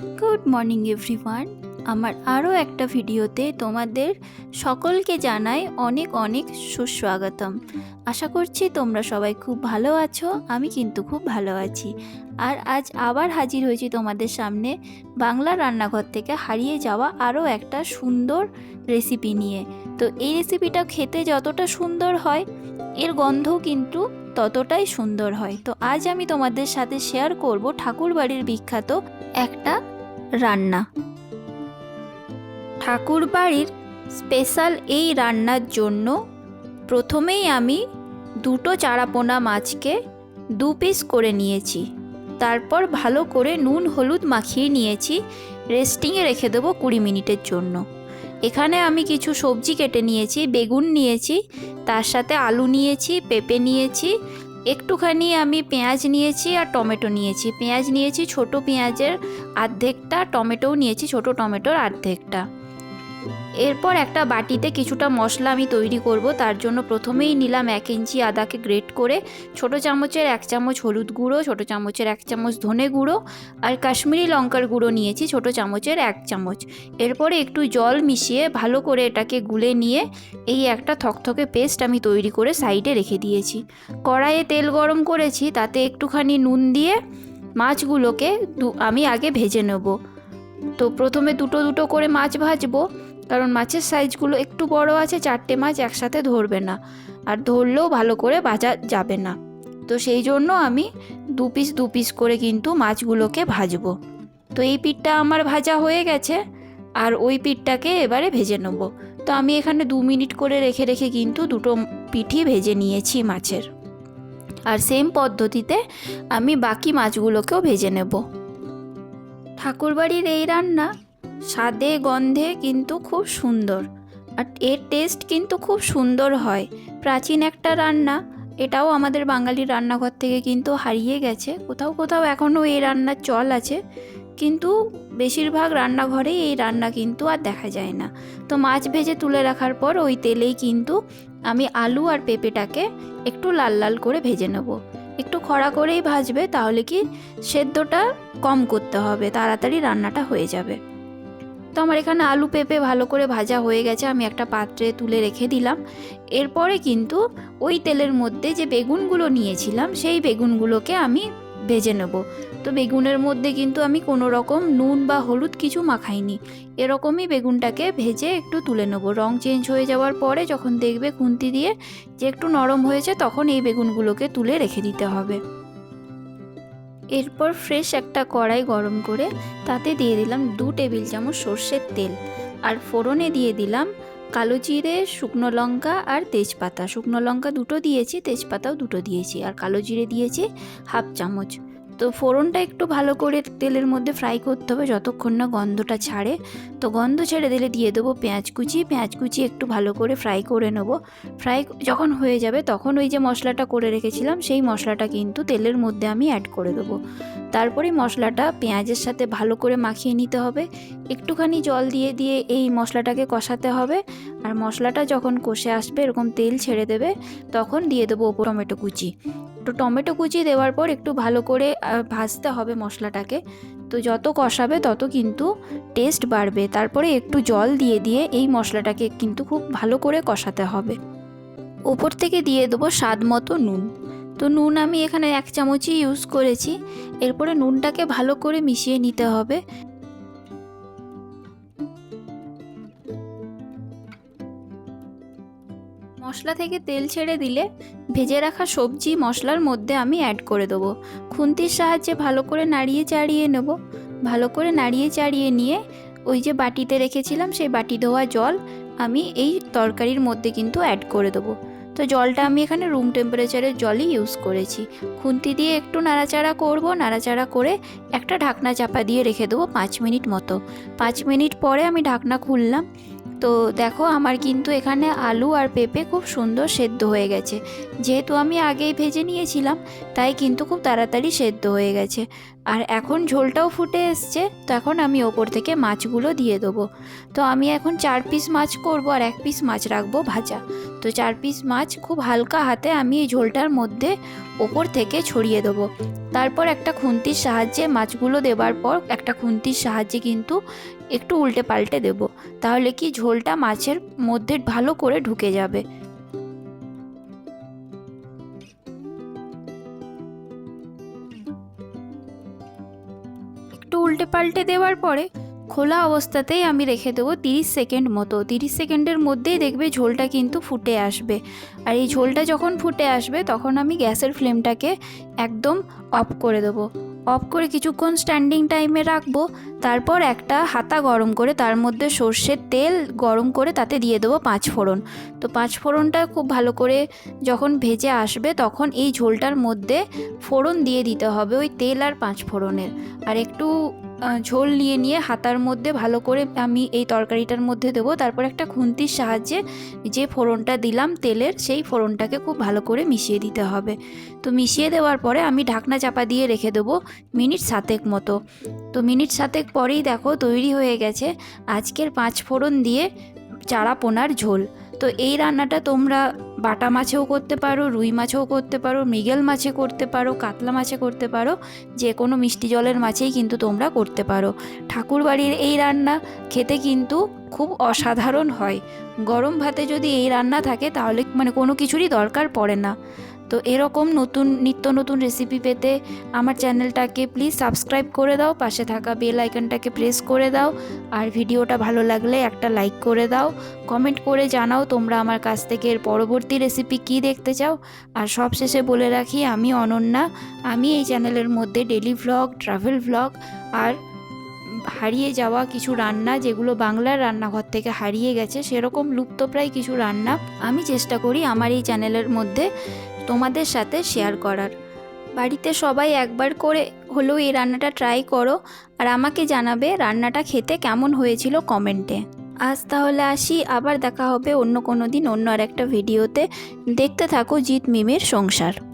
Good morning everyone আমার আরও একটা ভিডিওতে তোমাদের সকলকে জানাই অনেক অনেক সুস্বাগতম। আশা করছি তোমরা সবাই খুব ভালো আছো, আমি কিন্তু খুব ভালো আছি। আর আজ আবার হাজির হয়েছি তোমাদের সামনে বাংলা রান্নাঘর থেকে হারিয়ে যাওয়া আরও একটা সুন্দর রেসিপি নিয়ে। তো এই রেসিপিটা খেতে যতটা সুন্দর হয়, এর গন্ধও কিন্তু ততটাই সুন্দর হয়। তো আজ আমি তোমাদের সাথে শেয়ার করব ঠাকুরবাড়ির বিখ্যাত একটা রান্না। ঠাকুর বাড়ির স্পেশাল এই রান্নার জন্য প্রথমেই আমি দুটো চারাপোনা মাছকে দু পিস করে নিয়েছি। তারপর ভালো করে নুন, হলুদ মাখিয়ে নিয়েছি। রেস্টিংয়ে রেখে দেবো কুড়ি মিনিটের জন্য। এখানে আমি কিছু সবজি কেটে নিয়েছি, বেগুন নিয়েছি, তার সাথে আলু নিয়েছি, পেঁপে নিয়েছি একটুখানি আমি পেঁয়াজ নিয়েছি আর টমেটো নিয়েছি। পেঁয়াজ নিয়েছি, ছোট পেঁয়াজের আর্ধেকটা, টমেটোও নিয়েছি, ছোট টমেটোর অর্ধেকটা এরপর একটা বাটিতে কিছুটা মশলা আমি তৈরি করব। তার জন্য প্রথমেই নিলাম এক ইঞ্চি আদাকে গ্রেট করে, ছোট চামচের এক চামচ হলুদ গুঁড়ো, ছোট চামচের এক চামচ ধনে গুঁড়ো আর কাশ্মীরি লঙ্কার গুঁড়ো নিয়েছি, ছোট চামচের এক চামচ। এরপরে একটু জল মিশিয়ে ভালো করে এটাকে গুলে নিয়ে এই একটা থকথকে পেস্ট আমি তৈরি করে সাইডে রেখে দিয়েছি। কড়াইয়ে তেল গরম করেছি, তাতে একটুখানি নুন দিয়ে মাছগুলোকে আমি আগে ভেজে নেব। তো প্রথমে দুটো দুটো করে মাছ ভাজবো। কারণ মাছের সাইজগুলো একটু বড় আছে, চারটে মাছ একসাথে ধরবে না। আর ধরলেও ভালো করে ভাজা যাবে না। তো সেই জন্য আমি দু পিস দু পিস করে কিন্তু মাছগুলোকে ভাজবো। তো এই পিঠটা আমার ভাজা হয়ে গেছে, আর ওই পিঠটাকে এবারে ভেজে নেব। তো আমি এখানে দু মিনিট করে রেখে রেখে কিন্তু দুটো পিঠই ভেজে নিয়েছি মাছের। আর সেম পদ্ধতিতে আমি বাকি মাছগুলোকেও ভেজে নেব। ঠাকুরবাড়ির এই রান্না স্বাদে, গন্ধে কিন্তু খুব সুন্দর। আর এর টেস্ট কিন্তু খুব সুন্দর হয়। প্রাচীন একটা রান্না, এটাও আমাদের বাঙালির রান্নাঘর থেকে কিন্তু হারিয়ে গেছে। কোথাও কোথাও এখনও এই রান্নার চল আছে। কিন্তু বেশিরভাগ রান্নাঘরে এই রান্না কিন্তু আর দেখা যায় না। তো মাছ ভেজে তুলে রাখার পর ওই তেলেই কিন্তু আমি আলু আর পেঁপেটাকে একটু লাল লাল করে ভেজে নেব। একটু খরা করেই ভাজবে, তাহলে কি সেদ্ধটা কম করতে হবে, তাড়াতাড়ি রান্নাটা হয়ে যাবে। তো আমার এখানে আলু পেঁপে ভালো করে ভাজা হয়ে গেছে, আমি একটা পাত্রে তুলে রেখে দিলাম। এরপরে কিন্তু ওই তেলের মধ্যে যে বেগুনগুলো নিয়েছিলাম, সেই বেগুনগুলোকে আমি ভেজে নেব। তো বেগুনের মধ্যে কিন্তু আমি কোনো রকম নুন বা হলুদ কিছু মাখাইনি। এরকমই বেগুনটাকে ভেজে একটু তুলে নেব। রং চেঞ্জ হয়ে যাওয়ার পরে যখন দেখবে খুন্তি দিয়ে যে একটু নরম হয়েছে, তখন এই বেগুনগুলোকে তুলে রেখে দিতে হবে। এরপর ফ্রেশ একটা কড়াই গরম করে তাতে দিয়ে দিলাম দু টেবিল চামচ সর্ষের তেল। আর ফোড়নে দিয়ে দিলাম কালো জিরে, শুকনো লঙ্কা আর তেজপাতা। শুকনো লঙ্কা দুটো দিয়েছি, তেজপাতাও দুটো দিয়েছি। আর কালো জিরে দিয়েছি হাফ চামচ। তো ফোড়নটা একটু ভালো করে তেলের মধ্যে ফ্রাই করতে হবে যতক্ষণ না গন্ধটা ছাড়ে। তো গন্ধ ছেড়ে দিলে দিয়ে দেবো পেঁয়াজ কুচি। পেঁয়াজ কুচি একটু ভালো করে ফ্রাই করে নেব। ফ্রাই যখন হয়ে যাবে তখন ওই যে মশলাটা করে রেখেছিলাম, সেই মশলাটা কিন্তু তেলের মধ্যে আমি অ্যাড করে দেবো। তারপরে মশলাটা পেঁয়াজের সাথে ভালো করে মাখিয়ে নিতে হবে। একটুখানি জল দিয়ে দিয়ে এই মশলাটাকে কষাতে হবে। আর মশলাটা যখন কষে আসবে, এরকম তেল ছেড়ে দেবে, তখন দিয়ে দেবো ওপর টমেটো কুচি। তো টমেটো কুচি দেওয়ার পর একটু ভালো করে ভাজতে হবে মশলাটাকে। তো যত কষাবে তত কিন্তু টেস্ট বাড়বে। তারপরে একটু জল দিয়ে দিয়ে এই মশলাটাকে কিন্তু খুব ভালো করে কষাতে হবে। ওপর থেকে দিয়ে দেবো স্বাদ মতো নুন। তো নুন আমি এখানে এক চামচই ইউজ করেছি। এরপরে নুনটাকে ভালো করে মিশিয়ে নিতে হবে। মশলা থেকে তেল ছেড়ে দিলে ভেজে রাখা সবজি, মশলার মধ্যে আমি অ্যাড করে দেবো। খুন্তির সাহায্যে ভালো করে নাড়িয়ে চাড়িয়ে নেব। ভালো করে নাড়িয়ে চাড়িয়ে নিয়ে ওই যে বাটিতে রেখেছিলাম, সেই বাটি ধোয়া জল আমি এই তরকারির মধ্যে কিন্তু অ্যাড করে দেবো। তো জলটা আমি এখানে রুম টেম্পারেচারের জলই ইউজ করেছি। খুন্তি দিয়ে একটু নাড়াচাড়া করব, নাড়াচাড়া করে একটা ঢাকনা চাপা দিয়ে রেখে দেবো পাঁচ মিনিট মতো। পাঁচ মিনিট পরে আমি ঢাকনা খুললাম। তো দেখো আমার কিন্তু এখানে আলু আর পেঁপে খুব সুন্দর সেদ্ধ হয়ে গেছে। যেহেতু আমি আগেই ভেজে নিয়েছিলাম, তাই কিন্তু খুব তাড়াতাড়ি সেদ্ধ হয়ে গেছে। আর এখন ঝোলটাও ফুটে এসছে, তো এখন আমি ওপর থেকে মাছগুলো দিয়ে দেবো। তো আমি এখন চার পিস মাছ করব আর এক পিস মাছ রাখব ভাজা। তো চার পিস মাছ খুব হালকা হাতে আমি এই ঝোলটার মধ্যে ওপর থেকে ছড়িয়ে দেবো। তারপর একটা খুন্তির সাহায্যে মাছগুলো দেবার পর একটা খুন্তির সাহায্যে কিন্তু একটু উল্টে পাল্টে দেবো। তাহলে কি ঝোলটা মাছের মধ্যে ভালো করে ঢুকে যাবে। একটু উল্টে পাল্টে দেওয়ার পরে খোলা অবস্থাতেই আমি রেখে দেবো তিরিশ সেকেন্ড মতো। তিরিশ সেকেন্ডের মধ্যেই দেখবে ঝোলটা কিন্তু ফুটে আসবে। আর এই ঝোলটা যখন ফুটে আসবে, তখন আমি গ্যাসের ফ্লেমটাকে একদম অফ করে দেবো। অফ করে কিছুক্ষণ স্ট্যান্ডিং টাইমে রাখব, তারপর একটা হাতা গরম করে তার মধ্যে সর্ষের তেল গরম করে তাতে দিয়ে দেবো পাঁচ ফোড়ন। তো পাঁচ ফোড়নটা খুব ভালো করে যখন ভেজে আসবে তখন এই ঝোলটার মধ্যে ফোড়ন দিয়ে দিতে হবে ওই তেল আর পাঁচ ফোড়নের। আর একটু ঝোল নিয়ে নিয়ে হাতার মধ্যে ভালো করে আমি এই তরকারিটার মধ্যে দেবো। তারপর একটা খুন্তির সাহায্যে যে ফোড়নটা দিলাম তেলের, সেই ফোড়নটাকে খুব ভালো করে মিশিয়ে দিতে হবে। তো মিশিয়ে দেওয়ার পরে আমি ঢাকনা চাপা দিয়ে রেখে দেবো মিনিট সাতেক মতো। তো মিনিট সাতেক পরেই দেখো তৈরি হয়ে গেছে। আজকের পাঁচ ফোড়ন দিয়ে চারা পোনার ঝোল। তো এই রান্নাটা তোমরা বাটা মাছেও করতে পারো, রুই মাছেও করতে পারো, মৃগেল মাছে করতে পারো, কাতলা মাছে করতে পারো যে কোনো মিষ্টি জলের মাছেই কিন্তু তোমরা করতে পারো। ঠাকুর বাড়ির এই রান্না খেতে কিন্তু খুব অসাধারণ হয়। গরম ভাতে যদি এই রান্না থাকে তাহলে মানে কোনো কিছুরই দরকার পড়ে না। তো এরকম নতুন, নিত্য নতুন রেসিপি পেতে আমার চ্যানেলটাকে প্লিজ সাবস্ক্রাইব করে দাও, পাশে থাকা বেল আইকনটাকে প্রেস করে দাও, আর ভিডিওটা ভালো লাগলে একটা লাইক করে দাও। কমেন্ট করে জানাও তোমরা আমার কাছ থেকে এর পরবর্তী রেসিপি কী দেখতে চাও। আর সবশেষে বলে রাখি, আমি অনন্যা, আমি এই চ্যানেলের মধ্যে ডেলি ভ্লগ ট্রাভেল ভ্লগ আর হারিয়ে যাওয়া কিছু রান্না যেগুলো বাংলার রান্নাঘর থেকে হারিয়ে গেছে, সেরকম লুপ্তপ্রায় কিছু রান্না আমি চেষ্টা করি আমার এই চ্যানেলের মধ্যে। তোমাদের সাথে শেয়ার করার। বাড়িতে সবাই একবার করে হলেও এই রান্নাটা ট্রাই করো আর আমাকে জানাবে রান্নাটা খেতে কেমন হয়েছিল কমেন্টে আজ তাহলে আসি, আবার দেখা হবে অন্য কোনো দিন অন্য আর একটা ভিডিওতে দেখতে থাকো জিৎ মিমের সংসার।